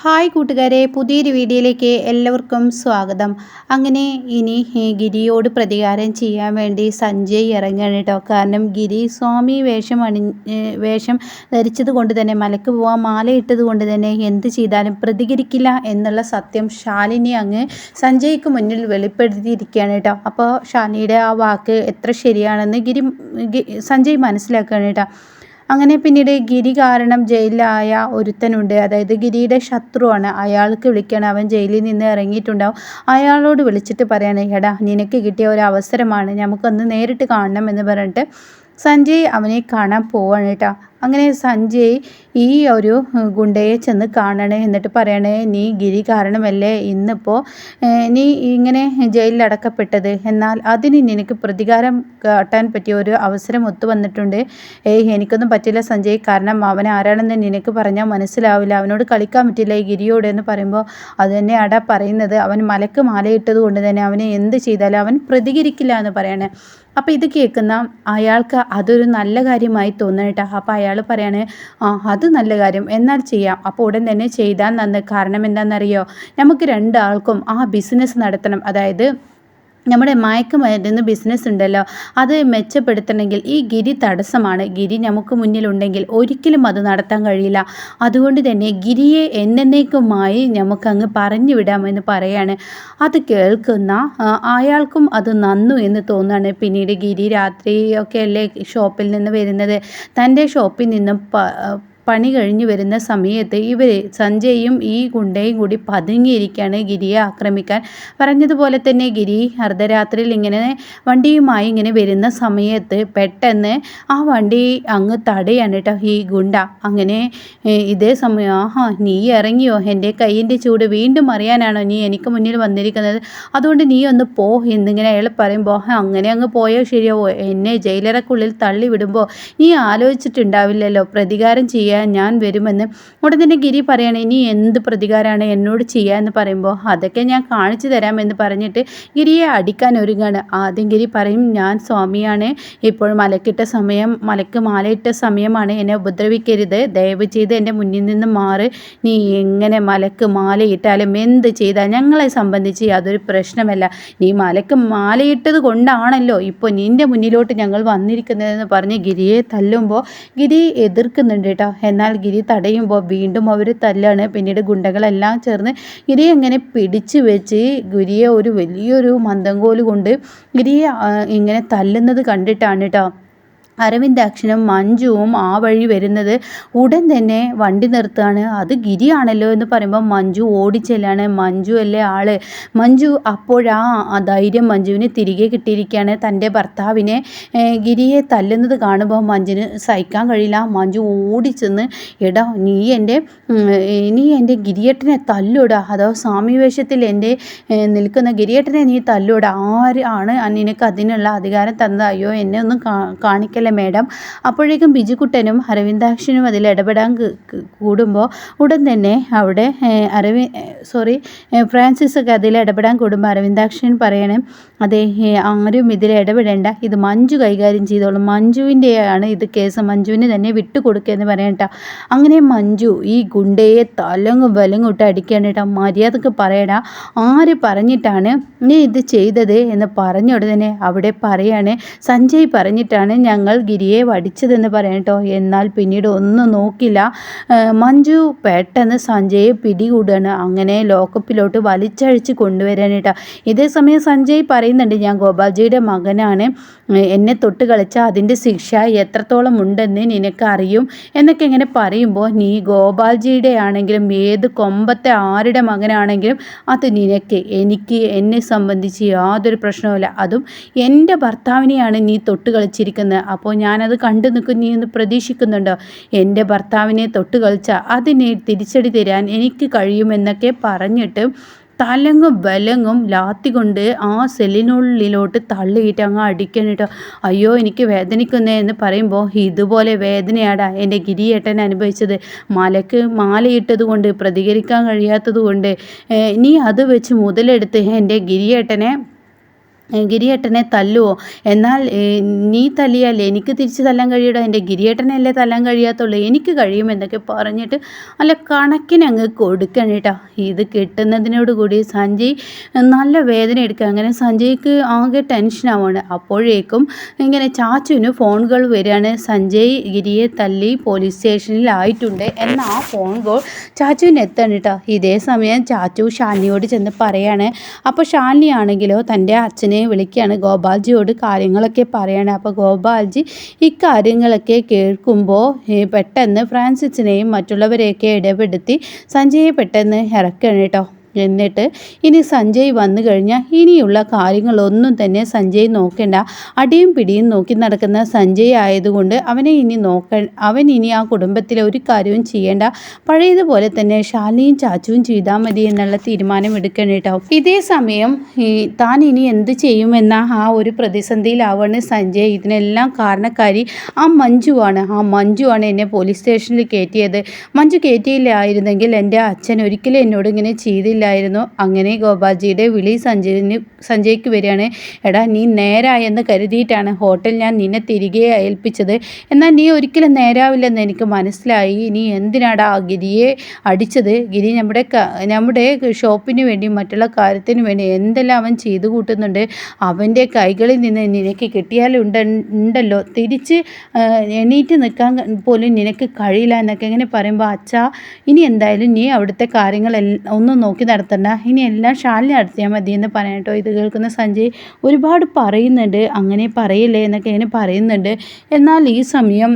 Hi കൂട്ടുകാരെ പുതിയൊരു വീഡിയോയിലേക്ക് എല്ലാവർക്കും സ്വാഗതം. അങ്ങനെ ഇനി ഗിരിയോട് പ്രതികാരം ചെയ്യാൻ വേണ്ടി സഞ്ജയ് ഇറങ്ങുകയാണ് കേട്ടോ. കാരണം ഗിരി സ്വാമി വേഷം അണി വേഷം ധരിച്ചത് കൊണ്ട് തന്നെ മലക്ക് പോവാൻ മാല ഇട്ടത് കൊണ്ട് തന്നെ എന്ത് ചെയ്താലും പ്രതികരിക്കില്ല എന്നുള്ള സത്യം ശാലിനി അങ്ങ് സഞ്ജയ്ക്ക് മുന്നിൽ വെളിപ്പെടുത്തിയിരിക്കുകയാണ് കേട്ടോ. അപ്പോൾ ശാലിനിയുടെ ആ വാക്ക് എത്ര ശരിയാണെന്ന് ഗിരി സഞ്ജയ് മനസ്സിലാക്കുകയാണ് കേട്ടോ. അങ്ങനെ പിന്നീട് ഗിരി കാരണം ജയിലിലായ ഒരുത്തനുണ്ട്. അതായത് ഗിരിയുടെ ശത്രുവാണ്. അയാൾക്ക് വിളിക്കണം. അവൻ ജയിലിൽ നിന്ന് ഇറങ്ങിയിട്ടുണ്ടാവും. അയാളോട് വിളിച്ചിട്ട് പറയാണ് എടാ നിനക്ക് കിട്ടിയ ഒരു അവസരമാണ്. നമുക്കൊന്ന് നേരിട്ട് കാണണം എന്ന് പറഞ്ഞിട്ട് സഞ്ജയ് അവനെ കാണാൻ പോവാണ് കേട്ടോ. അങ്ങനെ സഞ്ജയ് ഈ ഒരു ഗുണ്ടയെ ചെന്ന് കാണണേ എന്നിട്ട് പറയണേ നീ ഗിരി കാരണമല്ലേ? ഇന്നിപ്പോൾ നീ ഇങ്ങനെ ജയിലിൽ അടക്കപ്പെട്ടത് എന്നാൽ അതിന് നിനക്ക് പ്രതികാരം കാട്ടാൻ പറ്റിയ ഒരു അവസരം ഒത്തു വന്നിട്ടുണ്ട്. ഏയ് എനിക്കൊന്നും പറ്റില്ല സഞ്ജയ്. കാരണം അവൻ ആരാണെന്ന് നിനക്ക് പറഞ്ഞാൽ മനസ്സിലാവില്ല. അവനോട് കളിക്കാൻ പറ്റില്ല ഈ ഗിരിയോട് എന്ന് പറയുമ്പോൾ. അത് തന്നെയാടാ പറയുന്നത്. അവൻ മലക്ക് മാലയിട്ടത് കൊണ്ട് തന്നെ അവനെ എന്ത് ചെയ്താലും അവൻ പ്രതികരിക്കില്ല എന്ന് പറയണേ. അപ്പോൾ ഇത് കേൾക്കുന്ന അയാൾക്ക് അതൊരു നല്ല കാര്യമായി തോന്നണേട്ടാ. അപ്പോൾ അയാൾ പറയാണ് ആ അത് നല്ല കാര്യം. എന്നാൽ ചെയ്യാം. അപ്പോൾ ഉടൻ തന്നെ ചെയ്താൽ നന്ന്. കാരണം എന്താണെന്നറിയോ? നമുക്ക് രണ്ടാൾക്കും ആ ബിസിനസ് നടത്തണം. അതായത് നമ്മുടെ മയക്കുമരുന്ന് ബിസിനസ് ഉണ്ടല്ലോ. അത് മെച്ചപ്പെടുത്തണമെങ്കിൽ ഈ ഗിരി തടസ്സമാണ്. ഗിരി നമുക്ക് മുന്നിലുണ്ടെങ്കിൽ ഒരിക്കലും അത് നടത്താൻ കഴിയില്ല. അതുകൊണ്ട് തന്നെ ഗിരിയെ എന്നേക്കുമായി നമുക്കങ്ങ് പറഞ്ഞു വിടാമെന്ന് പറയാണ്. അത് കേൾക്കുന്ന അയാൾക്കും അത് നന്നു എന്ന് തോന്നുകയാണ്. പിന്നീട് ഗിരി രാത്രിയൊക്കെ അല്ലേ ഷോപ്പിൽ നിന്ന് വരുന്നത്? തന്റെ ഷോപ്പിൽ നിന്നും പണി കഴിഞ്ഞു വരുന്ന സമയത്ത് ഇവർ സഞ്ജയും ഈ ഗുണ്ടയും കൂടി പതുങ്ങിയിരിക്കുകയാണ് ഗിരിയെ ആക്രമിക്കാൻ. പറഞ്ഞതുപോലെ തന്നെ ഗിരി അർദ്ധരാത്രിയിൽ ഇങ്ങനെ വണ്ടിയുമായി ഇങ്ങനെ വരുന്ന സമയത്ത് പെട്ടെന്ന് ആ വണ്ടി അങ്ങ് തടയാണ് കേട്ടോ ഈ ഗുണ്ട. അങ്ങനെ ഇതേ സമയം ആഹാ നീ ഇറങ്ങിയോ? എന്റെ കയ്യിന്റെ ചൂട് വീണ്ടും അറിയാനാണോ നീ എനിക്ക് മുന്നിൽ വന്നിരിക്കുന്നത്? അതുകൊണ്ട് നീ ഒന്ന് പോ എന്നിങ്ങനെ അയാൾ പറയുമ്പോൾ അങ്ങനെ അങ്ങ് പോയോ ശരിയാവോ? എന്നെ ജയിലറക്കുള്ളിൽ തള്ളി വിടുമ്പോൾ നീ ആലോചിച്ചിട്ടുണ്ടാവില്ലല്ലോ. പ്രതികാരം ചെയ്യാൻ ചെയ്യാൻ ഞാൻ വരുമെന്ന് ഉടൻ തന്നെ ഗിരി പറയണേ ഇനി എന്ത് പ്രതികാരമാണ് എന്നോട് ചെയ്യാമെന്ന് പറയുമ്പോൾ അതൊക്കെ ഞാൻ കാണിച്ചു തരാമെന്ന് പറഞ്ഞിട്ട് ഗിരിയെ അടിക്കാൻ ഒരുങ്ങാണ്. ആദ്യം ഗിരി പറയും ഞാൻ സ്വാമിയാണ് ഇപ്പോൾ മലക്കിട്ട സമയം മലക്ക് മാലയിട്ട സമയമാണ് എന്നെ ഉപദ്രവിക്കരുത് ദയവ് ചെയ്ത് എന്റെ മുന്നിൽ നിന്ന് മാറി. നീ എങ്ങനെ മലക്ക് മാലയിട്ടാലും എന്ത് ചെയ്താൽ ഞങ്ങളെ സംബന്ധിച്ച് യാതൊരു പ്രശ്നമല്ല. നീ മലക്ക് മാലയിട്ടത് കൊണ്ടാണല്ലോ ഇപ്പോൾ നിന്റെ മുന്നിലോട്ട് ഞങ്ങൾ വന്നിരിക്കുന്നതെന്ന് പറഞ്ഞ് ഗിരിയെ തല്ലുമ്പോൾ ഗിരി എതിർക്കുന്നുണ്ട് കേട്ടോ. എന്നാൽ ഗിരി തടയുമ്പോൾ വീണ്ടും അവർ തല്ലാണ്. പിന്നീട് ഗുണ്ടകളെല്ലാം ചേർന്ന് ഗിരിയെ എങ്ങനെ പിടിച്ചു വെച്ച് ഗിരിയെ ഒരു വലിയൊരു മന്ദങ്കോൽ കൊണ്ട് ഗിരിയെ ഇങ്ങനെ തല്ലുന്നത് കണ്ടിട്ടാണ് കേട്ടോ അരവിന്ദാക്ഷനും മഞ്ജുവും ആ വഴി വരുന്നത് ഉടൻ തന്നെ വണ്ടി നിർത്തുകയാണ്. അത് ഗിരിയാണല്ലോ എന്ന് പറയുമ്പോൾ മഞ്ജു ഓടിച്ചെല്ലാണ്. മഞ്ജു അല്ലേ ആൾ? മഞ്ജു അപ്പോഴാ ധൈര്യം മഞ്ജുവിന് തിരികെ കിട്ടിയിരിക്കുകയാണ്. തന്റെ ഭർത്താവിനെ ഗിരിയെ തല്ലുന്നത് കാണുമ്പോൾ മഞ്ജുവിന് സഹിക്കാൻ കഴിയില്ല. മഞ്ജു ഓടിച്ചെന്ന് എടാ നീ എന്റെ നീ എന്റെ ഗിരിയേട്ടനെ തല്ലൂടാ അതോ സ്വാമി വേഷത്തിൽ എന്റെ നിൽക്കുന്ന ഗിരിയേട്ടനെ നീ തല്ലൂടാ ആര് ആണ് നിനക്ക് അതിനുള്ള അധികാരം തന്നത്? അയ്യോ എന്നെ ഒന്നും കാണിക്കല്ല. അല്ലേ മേഡം. അപ്പോഴേക്കും ബിജുക്കുട്ടനും അരവിന്ദാക്ഷനും അതിൽ ഇടപെടാൻ കൂടുമ്പോൾ ഉടൻ തന്നെ അവിടെ അരവി സോറി ഫ്രാൻസിസ് ഒക്കെ അതിൽ ഇടപെടാൻ കൂടുമ്പോൾ അരവിന്ദാക്ഷൻ പറയണേ അതെ ആരും ഇതിൽ ഇടപെടേണ്ട. ഇത് മഞ്ജു കൈകാര്യം ചെയ്തോളും. മഞ്ജുവിന്റെയാണ് ഇത് കേസ്. മഞ്ജുവിന് തന്നെ വിട്ടുകൊടുക്കുക എന്ന് പറയണ്ട അങ്ങനെ മഞ്ജു ഈ ഗുണ്ടയെ തലങ്ങും വലങ്ങും ഇട്ട് അടിക്കുകയാണ് കേട്ടോ. മര്യാദയ്ക്ക് പറയടാ. ആര് പറഞ്ഞിട്ടാണ് നീ ഇത് ചെയ്തത് എന്ന് പറഞ്ഞ ഉടനെ അവിടെ പറയാണ്. സഞ്ജയ് പറഞ്ഞിട്ടാണ് ഞങ്ങൾ ഗിരിയെ വടിച്ചതെന്ന് പറയാം എന്നാൽ പിന്നീട് ഒന്നും നോക്കില്ല. മഞ്ജു പെട്ടെന്ന് സഞ്ജയെ പിടികൂടുകയാണ് അങ്ങനെ ലോക്കപ്പിലോട്ട് വലിച്ചഴിച്ച് കൊണ്ടുവരാനായിട്ടാണ് ഇതേ സമയം സഞ്ജയ് പറയുന്നുണ്ട് ഞാൻ ഗോപാൽജിയുടെ മകനാണ്. എന്നെ തൊട്ട് കളിച്ച അതിന്റെ ശിക്ഷ എത്രത്തോളം ഉണ്ടെന്ന് നിനക്കറിയും? എന്നൊക്കെ ഇങ്ങനെ പറയുമ്പോൾ നീ ഗോപാൽജിയുടെ ആണെങ്കിലും ഏത് കൊമ്പത്തെ ആരുടെ മകനാണെങ്കിലും അത് നിനക്ക് എനിക്ക് എന്നെ സംബന്ധിച്ച് യാതൊരു പ്രശ്നവുമില്ല. അതും എന്റെ ഭർത്താവിനെയാണ് നീ തൊട്ട് കളിച്ചിരിക്കുന്നത്. അപ്പോൾ ഞാനത് കണ്ടു നിൽക്കും നീ ഒന്ന് പ്രതീക്ഷിക്കുന്നുണ്ടോ? എന്റെ ഭർത്താവിനെ തൊട്ട് കളിച്ച അതിനെ തിരിച്ചടി തരാൻ എനിക്ക് കഴിയുമെന്നൊക്കെ പറഞ്ഞിട്ട് തലങ്ങും വലങ്ങും ലാത്തി കൊണ്ട് ആ സെല്ലിനുള്ളിലോട്ട് തള്ളിയിട്ട് അങ്ങ് അടിക്കണിട്ടോ അയ്യോ എനിക്ക് വേദനിക്കുന്നേ എന്ന് പറയുമ്പോൾ ഇതുപോലെ വേദനയാടാ എന്റെ ഗിരിയേട്ടൻ അനുഭവിച്ചത്. മലക്ക് മാലയിട്ടത് കൊണ്ട് പ്രതികരിക്കാൻ കഴിയാത്തത് കൊണ്ട് നീ അത് വെച്ച് മുതലെടുത്ത് എന്റെ ഗിരിയേട്ടനെ ഗിരിയേട്ടനെ തല്ലുവോ? എന്നാൽ നീ തല്ലിയാലേ എനിക്ക് തിരിച്ച് തല്ലാൻ കഴിയടോ. എന്റെ ഗിരിയേട്ടനല്ലേ തല്ലാൻ കഴിയാത്തുള്ളൂ. എനിക്ക് കഴിയും എന്നൊക്കെ പറഞ്ഞിട്ട് അല്ല കണക്കിന് അങ്ങ് കൊടുക്കണം കേട്ടോ. ഇത് കിട്ടുന്നതിനോട് കൂടി സഞ്ജയ് നല്ല വേദന എടുക്കുക അങ്ങനെ സഞ്ജയ്ക്ക് ആകെ ടെൻഷനാവാണ് അപ്പോഴേക്കും ഇങ്ങനെ ചാച്ചുവിന് ഫോണുകൾ വരികയാണ്. സഞ്ജയ് ഗിരിയെ തല്ലി പോലീസ് സ്റ്റേഷനിലായിട്ടുണ്ട് എന്ന ആ ഫോൺ കോൾ ചാച്ചുവിന് എത്തണം കേട്ടോ. ഇതേ സമയം ചാച്ചു ഷാനിയോട് ചെന്ന് പറയാണ്. അപ്പോൾ ഷാനി ആണെങ്കിലോ തന്റെ അച്ഛനെ അച്ഛനെ വിളിക്കുകയാണ് ഗോപാൽജിയോട് കാര്യങ്ങളൊക്കെ പറയണം. അപ്പോൾ ഗോപാൽജി ഈ കാര്യങ്ങളൊക്കെ കേൾക്കുമ്പോൾ പെട്ടെന്ന് ഫ്രാൻസിസിനെയും മറ്റുള്ളവരെയൊക്കെ ഇടപെടുത്തി സഞ്ജയെ പെട്ടെന്ന് ഇറക്കണം കേട്ടോ. എന്നിട്ട് ഇനി സഞ്ജയ് വന്നു കഴിഞ്ഞാൽ ഇനിയുള്ള കാര്യങ്ങളൊന്നും തന്നെ സഞ്ജയ് നോക്കേണ്ട. അടിയും പിടിയും നോക്കി നടക്കുന്ന സഞ്ജയ് ആയതുകൊണ്ട് അവനെ ഇനി നോക്ക അവൻ ഇനി ആ കുടുംബത്തിലെ ഒരു കാര്യവും ചെയ്യേണ്ട. പഴയതുപോലെ തന്നെ ശാലിനിയും ചാച്ചുവും ചെയ്താൽ മതി എന്നുള്ള തീരുമാനം എടുക്കണം കേട്ടോ. ഇതേ സമയം ഈ താൻ ഇനി എന്ത് ചെയ്യുമെന്ന ആ ഒരു പ്രതിസന്ധിയിലാവാണ് സഞ്ജയ്. ഇതിനെല്ലാം കാരണക്കാരി ആ മഞ്ജുവാണ്. ആ മഞ്ജുവാണ് എന്നെ പോലീസ് സ്റ്റേഷനിൽ കയറ്റിയത്. മഞ്ജു കയറ്റിയില്ലായിരുന്നെങ്കിൽ എന്റെ അച്ഛൻ ഒരിക്കലും എന്നോട് ഇങ്ങനെ ചെയ്തില്ല. ഇല്ലായിരുന്നു. അങ്ങനെ ഗോപാൽജിയുടെ വിളി സഞ്ജയിന് സഞ്ജയ്ക്ക് വരികയാണ്. എടാ നീ നേരായെന്ന് കരുതിയിട്ടാണ് ഹോട്ടൽ ഞാൻ നിന്നെ തിരികെ ഏൽപ്പിച്ചത്. എന്നാൽ നീ ഒരിക്കലും നേരാവില്ലെന്ന് എനിക്ക് മനസ്സിലായി. നീ എന്തിനാടാ ഗിരിയെ അടിച്ചത്? ഗിരി നമ്മുടെ നമ്മുടെ ഷോപ്പിന് വേണ്ടി മറ്റുള്ള കാര്യത്തിന് വേണ്ടി എന്തെല്ലാം അവൻ ചെയ്തു കൂട്ടുന്നുണ്ട്. അവന്റെ കൈകളിൽ നിന്ന് നിനക്ക് കിട്ടിയാലുണ്ട് ഉണ്ടല്ലോ. തിരിച്ച് എണീറ്റ് നിൽക്കാൻ പോലും നിനക്ക് കഴിയില്ല എന്നൊക്കെ ഇങ്ങനെ പറയുമ്പോൾ അച്ഛാ ഇനി എന്തായാലും നീ അവിടുത്തെ കാര്യങ്ങളെല്ലാം ഒന്നും നോക്കി നടത്തണ്ട. ഇനി എല്ലാം ഷാലിനി നടത്തിയാൽ മതി എന്ന് പറയാട്ടോ ഇത് കേൾക്കുന്ന സഞ്ജയ് ഒരുപാട് പറയുന്നുണ്ട്. അങ്ങനെ പറയില്ലേ എന്നൊക്കെ ഇങ്ങനെ പറയുന്നുണ്ട്. എന്നാൽ ഈ സമയം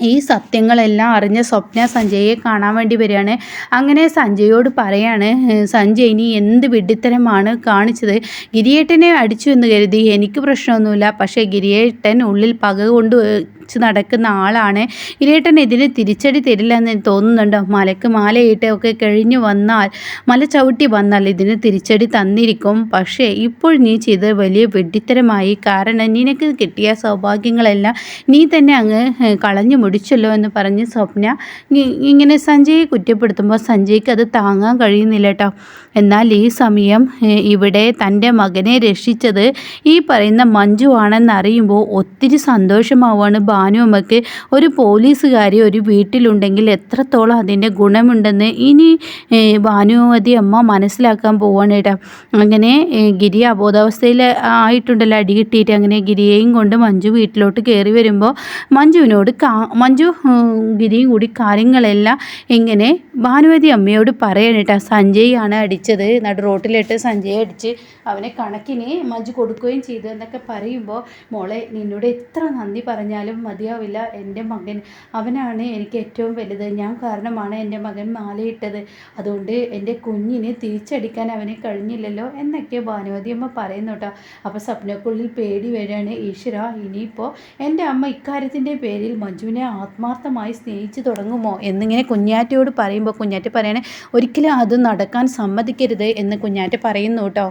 ഈ സത്യങ്ങളെല്ലാം അറിഞ്ഞ സ്വപ്ന സഞ്ജയെ കാണാൻ വേണ്ടി വരികയാണ്. അങ്ങനെ സഞ്ജയോട് പറയാണ് സഞ്ജയ് ഇനി എന്ത് വിഡിത്തരമാണ് കാണിച്ചത്? ഗിരിയേട്ടനെ അടിച്ചു എന്ന് കരുതി. എനിക്ക് പ്രശ്നമൊന്നുമില്ല. പക്ഷേ ഗിരിയേട്ടൻ ഉള്ളിൽ പക കൊണ്ട് വെച്ച് നടക്കുന്ന ആളാണ്. ഇരേട്ടൻ ഇതിന് തിരിച്ചടി തരില്ല തരില്ലെന്ന് തോന്നുന്നുണ്ടോ. മലക്ക് മാലയിട്ട് ഒക്കെ കഴിഞ്ഞു വന്നാൽ മല ചവിട്ടി വന്നാൽ ഇതിന് തിരിച്ചടി തന്നിരിക്കും. പക്ഷേ ഇപ്പോൾ നീ ചെയ്ത് വലിയ വെഡിത്തരമായി കാരണം നിനക്ക് കിട്ടിയ സൗഭാഗ്യങ്ങളെല്ലാം നീ തന്നെ അങ്ങ് കളഞ്ഞു മുടിച്ചല്ലോ എന്ന് പറഞ്ഞ് സ്വപ്ന ഇങ്ങനെ സഞ്ജയെ കുറ്റപ്പെടുത്തുമ്പോൾ സഞ്ജയ്ക്ക് അത് താങ്ങാൻ കഴിയുന്നില്ല കേട്ടോ എന്നാൽ ഈ സമയം ഇവിടെ തന്റെ മകനെ രക്ഷിച്ചത് ഈ പറയുന്ന മഞ്ജു ആണെന്നറിയുമ്പോൾ ഒത്തിരി സന്തോഷമാവാണ് ഭാനുവമ്മയ്ക്ക് ഒരു പോലീസുകാരി ഒരു വീട്ടിലുണ്ടെങ്കിൽ എത്രത്തോളം അതിന്റെ ഗുണമുണ്ടെന്ന് ഇനി ഭാനുമതി അമ്മ മനസ്സിലാക്കാൻ പോവാണ് കേട്ടോ അങ്ങനെ ഗിരി അബോധാവസ്ഥയിൽ ആയിട്ടുണ്ടല്ലോ അടി കിട്ടിയിട്ട് അങ്ങനെ ഗിരിയെയും കൊണ്ട് മഞ്ജു വീട്ടിലോട്ട് കയറി വരുമ്പോൾ മഞ്ജുവിനോട് കാ മഞ്ജു ഗിരിയും കൂടി കാര്യങ്ങളെല്ലാം ഇങ്ങനെ ഭാനുമതി അമ്മയോട് പറയണം കേട്ടോ സഞ്ജയ് ആണ് അടിച്ചത്. നടു റോട്ടിലിട്ട് സഞ്ജയ് അടിച്ച് അവനെ കണക്കിന് മഞ്ജു കൊടുക്കുകയും ചെയ്തു എന്നൊക്കെ പറയുമ്പോൾ മോളെ നിന്നോട് എത്ര നന്ദി പറഞ്ഞാലും മതിയാവില്ല. എന്റെ മകൻ അവനാണ് എനിക്ക് ഏറ്റവും വലുത്. ഞാൻ കാരണമാണ് എന്റെ മകൻ മാലയിട്ടത്. അതുകൊണ്ട് എന്റെ കുഞ്ഞിനെ തിരിച്ചടിക്കാൻ അവന് കഴിഞ്ഞില്ലല്ലോ എന്നൊക്കെ ഭാനുമതി അമ്മ പറയുന്നു കേട്ടോ. അപ്പോൾ സ്വപ്നക്കുള്ളിൽ പേടി വരികയാണ് ഈശ്വര. ഇനിയിപ്പോൾ എന്റെ അമ്മ ഇക്കാര്യത്തിന്റെ പേരിൽ മഞ്ജുവിനെ ആത്മാർത്ഥമായി സ്നേഹിച്ചു തുടങ്ങുമോ എന്നിങ്ങനെ കുഞ്ഞാറ്റയോട് പറയുമ്പോൾ കുഞ്ഞാറ്റ പറയണേ ഒരിക്കലും അത് നടക്കാൻ സമ്മതിക്കരുത് എന്ന് കുഞ്ഞാറ്റ പറയുന്നു കേട്ടോ.